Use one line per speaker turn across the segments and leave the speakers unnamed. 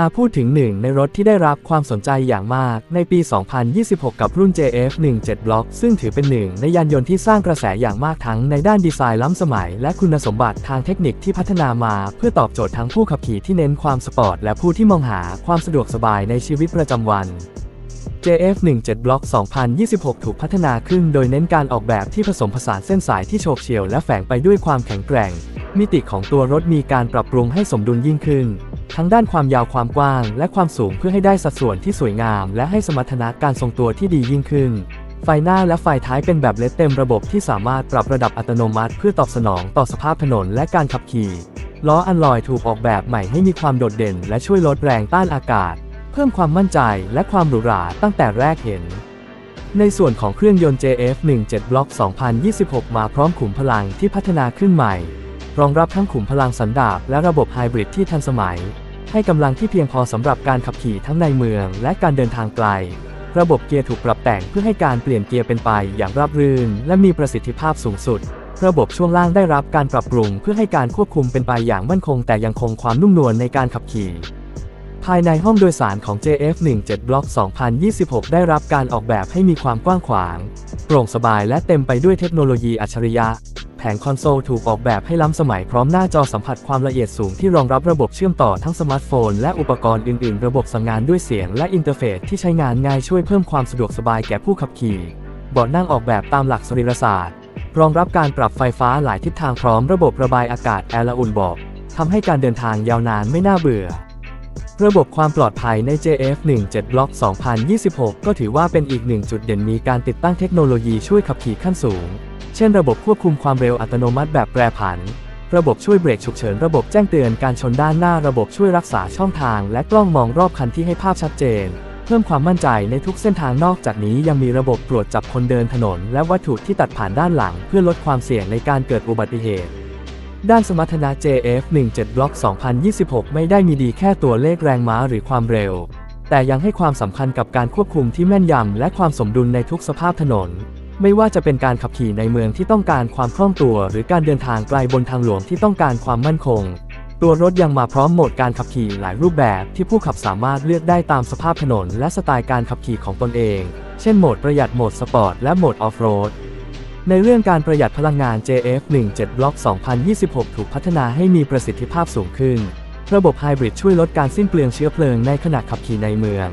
อาพูดถึงหนึ่งในรถที่ได้รับความสนใจอย่างมากในปี 2026 กับรุ่น JF 17 Block ซึ่งถือเป็นหนึ่งในยานยนต์ที่สร้างกระแสอย่างมากทั้งในด้านดีไซน์ล้ำสมัย และคุณสมบัติทางเทคนิคที่พัฒนามา เพื่อตอบโจทย์ทั้งผู้ขับขี่ที่เน้นความสปอร์ตและผู้ที่มองหาความสะดวกสบายในชีวิตประจำวัน JF 17 Block 2026 ถูกพัฒนาขึ้นโดยเน้นการออกแบบที่ผสมผสานเส้นสายที่โฉบเฉี่ยวและแฝงไปด้วยความแข็งแกร่ง มิติของตัวรถมีการปรับปรุงให้สมดุลยิ่งขึ้น ทั้งด้านความยาวความกว้าง และความสูงเพื่อให้ได้สัดส่วนที่สวยงาม และให้สมรรถนะการทรงตัวที่ดียิ่งขึ้น ไฟหน้าและไฟท้ายเป็นแบบเลดเต็มระบบที่สามารถปรับระดับอัตโนมัติ เพื่อตอบสนองต่อสภาพถนนและการขับขี่ ล้ออันลอยถูกออกแบบใหม่ให้มีความโดดเด่น และช่วยลดแรงต้านอากาศ เพิ่มความมั่นใจและความหรูหราตั้งแต่แรกเห็นในส่วนของเครื่องยนต์ JF 17 Block 2026 มาพร้อมขุมพลังที่พัฒนาขึ้นใหม่ รองรับทั้งขุมพลังสันดาปและระบบไฮบริดที่ทันสมัย ให้กำลังที่เพียงพอสำหรับการขับขี่ทั้งในเมืองและการเดินทางไกล ระบบเกียร์ถูกปรับแต่งเพื่อให้การเปลี่ยนเกียร์เป็นไปอย่างราบรื่น และมีประสิทธิภาพสูงสุด ระบบช่วงล่างได้รับการปรับปรุงเพื่อให้การควบคุมเป็นไปอย่างมั่นคง แต่ยังคงความนุ่มนวลในการขับขี่ ภายในห้องโดยสารของ JF 17 Block 2026 ได้รับการออกแบบให้มีความกว้างขวาง โปร่งสบายและเต็มไปด้วยเทคโนโลยีอัจฉริยะ แผงคอนโซลถูกออกแบบให้ล้ำสมัยพร้อมหน้าจอสัมผัสความละเอียดสูงที่รองรับระบบเชื่อมต่อทั้งสมาร์ทโฟน และอุปกรณ์อื่น ๆ ระบบสั่งงานด้วยเสียงและอินเทอร์เฟซที่ใช้งานง่ายช่วยเพิ่มความสะดวกสบายแก่ผู้ขับขี่เบาะนั่งออกแบบตามหลักสรีรศาสตร์ รองรับการปรับไฟฟ้าหลายทิศทางพร้อมระบบระบายอากาศแอร์ละอุ่นบาะทำให้การเดินทางยาวนานไม่น่าเบื่อระบบความปลอดภัยใน JF 17 Block 2026 ก็ถือว่าเป็นอีกหนึ่งจุดเด่นมีการติดตั้งเทคโนโลยีช่วยขับขี่ขั้นสูง เช่นระบบควบคุมความเร็วอัตโนมัติแบบแปรผัน ระบบช่วยเบรกฉุกเฉิน ระบบแจ้งเตือนการชนด้านหน้า ระบบช่วยรักษาช่องทาง และกล้องมองรอบคันที่ให้ภาพชัดเจน เพิ่มความมั่นใจในทุกเส้นทางนอกจากนี้ยังมีระบบตรวจจับคนเดินถนน และวัตถุที่ตัดผ่านด้านหลัง เพื่อลดความเสี่ยงในการเกิดอุบัติเหตุด้านสมรรถนะ JF 17 Block 2026 ไม่ได้มีดีแค่ตัวเลขแรงม้าหรือความเร็ว แต่ยังให้ความสำคัญกับการควบคุมที่แม่นยำและความสมดุลในทุกสภาพถนน ไม่ว่าจะเป็นการขับขี่ในเมืองที่ต้องการความคล่องตัว หรือการเดินทางไกลบนทางหลวงที่ต้องการความมั่นคง ตัวรถยังมาพร้อมโหมดการขับขี่หลายรูปแบบที่ผู้ขับสามารถเลือกได้ตามสภาพถนน และสไตล์การขับขี่ของตนเอง เช่นโหมดประหยัดโหมดสปอร์ตและโหมดออฟโรดในเรื่องการประหยัดพลังงาน JF 17 Block 2026 ถูกพัฒนาให้มีประสิทธิภาพสูงขึ้น ระบบไฮบริดช่วยลดการสิ้นเปลืองเชื้อเพลิงในขณะขับขี่ในเมือง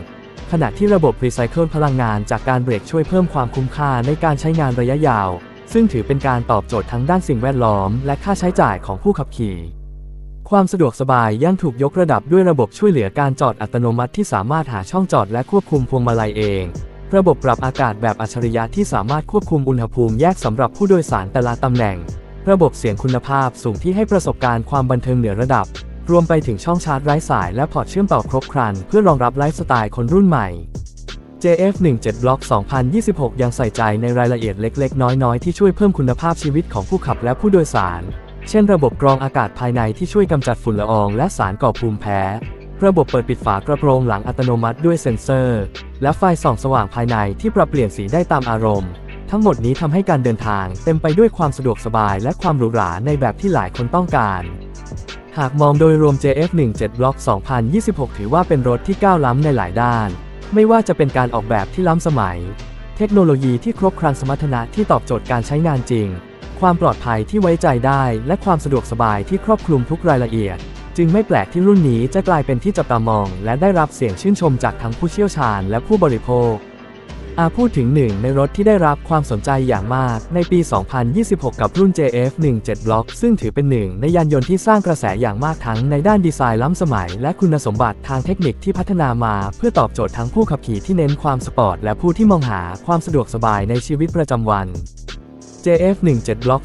ขณะที่ระบบรีไซเคิลพลังงานจากการเบรกช่วยเพิ่มความคุ้มค่าในการใช้งานระยะยาว ซึ่งถือเป็นการตอบโจทย์ทั้งด้านสิ่งแวดล้อม และค่าใช้จ่ายของผู้ขับขี่ ความสะดวกสบายยังถูกยกระดับด้วยระบบช่วยเหลือการจอดอัตโนมัติที่สามารถหาช่องจอดและควบคุมพวงมาลัยเอง ระบบปรับอากาศแบบอัจฉริยะที่สามารถควบคุมอุณหภูมิแยกสำหรับผู้โดยสารแต่ละตำแหน่ง ระบบเสียงคุณภาพสูงที่ให้ประสบการณ์ความบันเทิงเหนือระดับ รวมไปถึงช่องชาร์จไร้สายและพอร์ตเชื่อมต่อครบครัน เพื่อรองรับไลฟ์สไตล์คนรุ่นใหม่ JF 17 Block 2026 ยังใส่ใจในรายละเอียดเล็ก ๆ น้อย ๆ ที่ช่วยเพิ่มคุณภาพชีวิตของผู้ขับและผู้โดยสาร เช่นระบบกรองอากาศภายในที่ช่วยกำจัดฝุ่นละอองและสารก่อภูมิแพ้ ระบบเปิดปิดฝากระโปรงหลังอัตโนมัติด้วยเซ็นเซอร์ และไฟส่องสว่างภายในที่ปรับเปลี่ยนสีได้ตามอารมณ์ ทั้งหมดนี้ทำให้การเดินทางเต็มไปด้วยความสะดวกสบายและความหรูหราในแบบที่หลายคนต้องการ หากมองโดยรวม JF 17 Block 2026 ถือว่าเป็นรถที่ก้าวล้ำในหลายด้าน ไม่ว่าจะเป็นการออกแบบที่ล้ำสมัย เทคโนโลยีที่ครบครันสมรรถนะที่ตอบโจทย์การใช้งานจริง ความปลอดภัยที่ไว้ใจได้ และความสะดวกสบายที่ครอบคลุมทุกรายละเอียด จึงไม่แปลกที่รุ่นนี้จะกลายเป็นที่จับตามอง และได้รับเสียงชื่นชมจากทั้งผู้เชี่ยวชาญและผู้บริโภค อาพูดถึงหนึ่งในรถที่ได้รับความสนใจอย่างมากในปี 2026 กับรุ่น JF 17 Block ซึ่งถือเป็นหนึ่งในยานยนต์ที่สร้างกระแสอย่างมากทั้งในด้านดีไซน์ล้ำสมัย และคุณสมบัติทางเทคนิคที่พัฒนามา เพื่อตอบโจทย์ทั้งผู้ขับขี่ที่เน้นความสปอร์ตและผู้ที่มองหาความสะดวกสบายในชีวิตประจำวัน JF 17 Block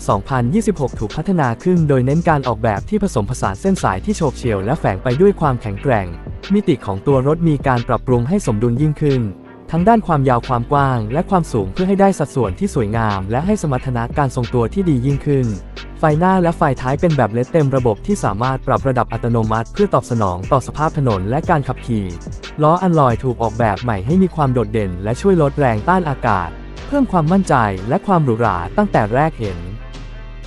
2026 ถูกพัฒนาขึ้นโดยเน้นการออกแบบที่ผสมผสานเส้นสายที่โฉบเฉี่ยวและแฝงไปด้วยความแข็งแกร่ง มิติของตัวรถมีการปรับปรุงให้สมดุลยิ่งขึ้น ทั้งด้านความยาวความกว้าง และความสูงเพื่อให้ได้สัดส่วนที่สวยงาม และให้สมรรถนะการทรงตัวที่ดียิ่งขึ้น ไฟหน้าและไฟท้ายเป็นแบบเลดเต็มระบบที่สามารถปรับระดับอัตโนมัติ เพื่อตอบสนองต่อสภาพถนนและการขับขี่ ล้ออันลอยถูกออกแบบใหม่ให้มีความโดดเด่น และช่วยลดแรงต้านอากาศ เพิ่มความมั่นใจและความหรูหราตั้งแต่แรกเห็น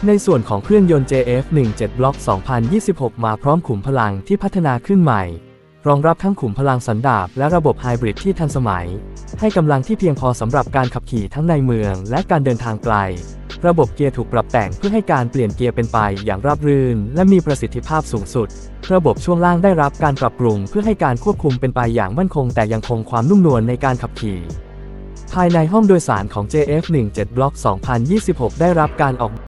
ในส่วนของเครื่องยนต์ JF 17 Block 2026 มาพร้อมขุมพลังที่พัฒนาขึ้นใหม่ รองรับทั้งขุมพลังสันดาปและระบบไฮบริดที่ทันสมัย ให้กำลังที่เพียงพอสำหรับการขับขี่ทั้งในเมืองและการเดินทางไกล ระบบเกียร์ถูกปรับแต่งเพื่อให้การเปลี่ยนเกียร์เป็นไปอย่างราบรื่น และมีประสิทธิภาพสูงสุด ระบบช่วงล่างได้รับการปรับปรุงเพื่อให้การควบคุมเป็นไปอย่างมั่นคง แต่ยังคงความนุ่มนวลในการขับขี่ ภายในห้องโดยสารของ JF17 Block 2026 ได้รับการออก